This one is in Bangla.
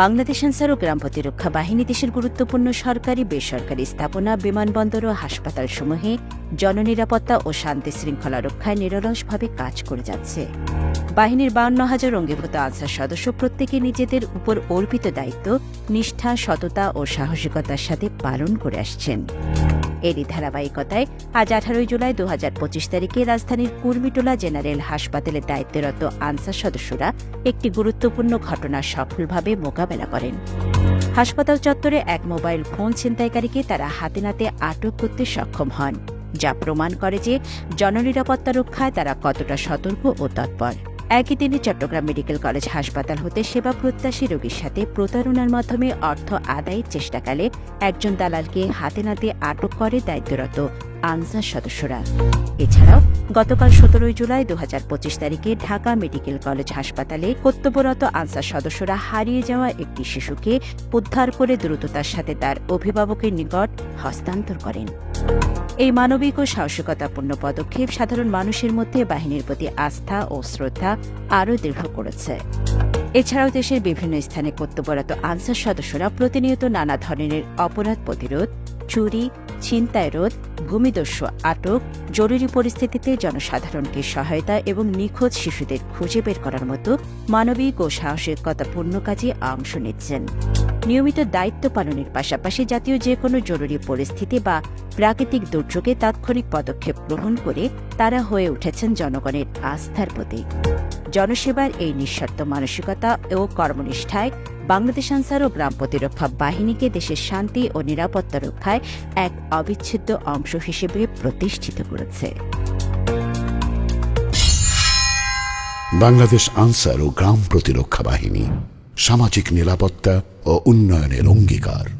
বাংলাদেশ আনসার ও গ্রাম প্রতিরক্ষা বাহিনী দেশের গুরুত্বপূর্ণ সরকারি, বেসরকারি স্থাপনা, বিমানবন্দর ও হাসপাতাল সমূহে জননিরাপত্তা ও শান্তি শৃঙ্খলা রক্ষায় নিরলসভাবে কাজ করে যাচ্ছে। বাহিনীর বাউন্ন হাজার অঙ্গীভূত আনসার সদস্য প্রত্যেকে নিজেদের উপর অর্পিত দায়িত্ব, নিষ্ঠা, সততা ও সাহসিকতার সাথে পালন করে আসছেন। এরই ধারাবাহিকতায় আজ আঠারোই জুলাই দু হাজার পঁচিশ তারিখে রাজধানীর কুর্মিটোলা জেনারেল হাসপাতালে দায়িত্বরত আনসার সদস্যরা একটি গুরুত্বপূর্ণ ঘটনা সফলভাবে মোকাবেলা করেন। হাসপাতাল চত্বরে এক মোবাইল ফোন ছিনতাইকারীকে তারা হাতে নাতে আটক করতে সক্ষম হন, যা প্রমাণ করে যে জননিরাপত্তা রক্ষায় তারা কতটা সতর্ক ও তৎপর। একই দিনে চট্টগ্রাম মেডিকেল কলেজ হাসপাতাল হতে সেবা প্রত্যাশী রোগীর সাথে প্রতারণার মাধ্যমে অর্থ আদায়ের চেষ্টাকালে একজন দালালকে হাতে নাতে আটক করে দায়িত্বরত আনসার সদস্যরা। এছাড়াও, গতকাল সতেরোই জুলাই দু হাজার পঁচিশ তারিখে ঢাকা মেডিকেল কলেজ হাসপাতালে কর্তব্যরত আনসার সদস্যরা হারিয়ে যাওয়া একটি শিশুকে উদ্ধার করে দ্রুততার সাথে তার অভিভাবকের নিকট হস্তান্তর করেন। এই মানবিক ও সাহসিকতাপূর্ণ পদক্ষেপ সাধারণ মানুষের মধ্যে বাহিনীর প্রতি আস্থা ও শ্রদ্ধা আরও দৃঢ় করেছে। এছাড়াও দেশের বিভিন্ন স্থানে কর্তব্যরত আনসার সদস্যরা প্রতিনিয়ত নানা ধরনের অপরাধ প্রতিরোধ, চুরি ছিনতাই রোধ ভূমিদস্যু, আটক, জরুরি পরিস্থিতিতে জনসাধারণকে সহায়তা এবং নিখোঁজ শিশুদের খুঁজে বের করার মতো মানবিক ও সাহসিকতাপূর্ণ কাজে অংশ নিচ্ছেন। নিয়মিত দায়িত্ব পালনের পাশাপাশি জাতীয় যে কোনো জরুরি পরিস্থিতি বা প্রাকৃতিক দুর্যোগে তাৎক্ষণিক পদক্ষেপ গ্রহণ করে তারা হয়ে উঠেছেন জনগণের আস্থার প্রতীক। জনসেবার এই নিঃস্বার্থ মানসিকতা ও কর্মনিষ্ঠায় বাংলাদেশ আনসার ও গ্রাম প্রতিরক্ষা বাহিনীকে দেশের শান্তি ও নিরাপত্তা রক্ষায় এক অবিচ্ছেদ্য অংশ হিসেবে প্রতিষ্ঠিত করেছে। বাংলাদেশ আনসার ও গ্রাম প্রতিরক্ষা বাহিনী সামাজিক নিরাপত্তা ও উন্নয়নের অঙ্গীকার।